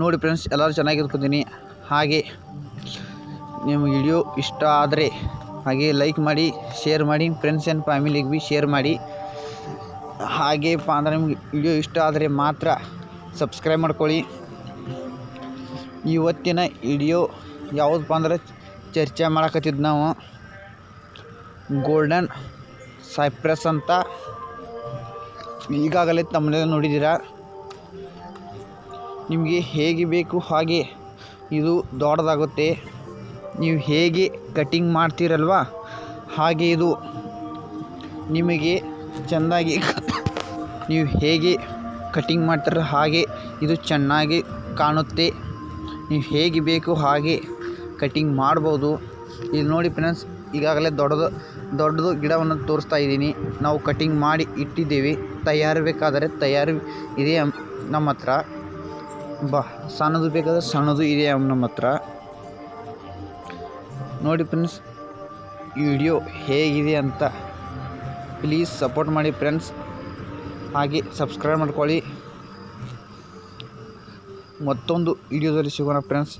ನೋಡಿ ಫ್ರೆಂಡ್ಸ್, ಎಲ್ಲರೂ ಚೆನ್ನಾಗಿರ್ಕೊತೀನಿ ಹಾಗೆ ನಿಮ್ಮ ವಿಡಿಯೋ ಇಷ್ಟ ಆದರೆ ಹಾಗೆ ಲೈಕ್ ಮಾಡಿ ಶೇರ್ ಮಾಡಿ ಫ್ರೆಂಡ್ಸ್ ಆ್ಯಂಡ್ ಫ್ಯಾಮಿಲಿಗೆ ಭೀ ಶೇರ್ ಮಾಡಿ. ಹಾಗೆ ಅಂದರೆ ನಿಮ್ಗೆ ವಿಡಿಯೋ ಇಷ್ಟ ಆದರೆ ಮಾತ್ರ ಸಬ್ಸ್ಕ್ರೈಬ್ ಮಾಡ್ಕೊಳ್ಳಿ. ಇವತ್ತಿನ ವಿಡಿಯೋ ಯಾವುದಪ್ಪ ಅಂದ್ರೆ ಚರ್ಚೆ ಮಾಡಕತ್ತಿದ್ದು ನಾವು ಗೋಲ್ಡನ್ ಸೈಪ್ರಸ್ ಅಂತ ಈಗಾಗಲೇ ತಮ್ಮನೇ ನೋಡಿದ್ದೀರಾ? ನಿಮಗೆ ಹೇಗೆ ಬೇಕು ಹಾಗೆ ಇದು ದೊಡ್ಡದಾಗುತ್ತೆ. ನೀವು ಹೇಗೆ ಕಟ್ಟಿಂಗ್ ಮಾಡ್ತೀರಲ್ವ? ಹಾಗೆ ಇದು ನಿಮಗೆ ಚೆಂದಾಗಿ ನೀವು ಹೇಗೆ ಕಟ್ಟಿಂಗ್ ಮಾಡ್ತೀರ ಹಾಗೆ ಇದು ಚೆನ್ನಾಗಿ ಕಾಣುತ್ತೆ. ನೀವು ಹೇಗೆ ಬೇಕು ಹಾಗೆ ಕಟ್ಟಿಂಗ್ ಮಾಡ್ಬೋದು. ಇಲ್ಲಿ ನೋಡಿ ಫ್ರೆಂಡ್ಸ್, ಈಗಾಗಲೇ ದೊಡ್ಡದು ದೊಡ್ಡದು ಗಿಡವನ್ನು ತೋರಿಸ್ತಾ ಇದ್ದೀನಿ. ನಾವು ಕಟ್ಟಿಂಗ್ ಮಾಡಿ ಇಟ್ಟಿದ್ದೀವಿ. ತಯಾರು ಬೇಕಾದರೆ ತಯಾರು ಇದೆ ನಮ್ಮ ಹತ್ರ. ಬಾ, ಸಣ್ಣದು ಬೇಕಾದರೆ ಸಣ್ಣದು ಇದೆ ನಮ್ಮ ಹತ್ರ. ನೋಡಿ ಫ್ರೆಂಡ್ಸ್ ಈ ವಿಡಿಯೋ ಹೇಗಿದೆ ಅಂತ ಪ್ಲೀಸ್ ಸಪೋರ್ಟ್ ಮಾಡಿ ಫ್ರೆಂಡ್ಸ್ ಹಾಗೆ ಸಬ್ಸ್ಕ್ರೈಬ್ ಮಾಡ್ಕೊಳ್ಳಿ. ಮತ್ತೊಂದು ವಿಡಿಯೋದಲ್ಲಿ ಸಿಗೋಣ ಫ್ರೆಂಡ್ಸ್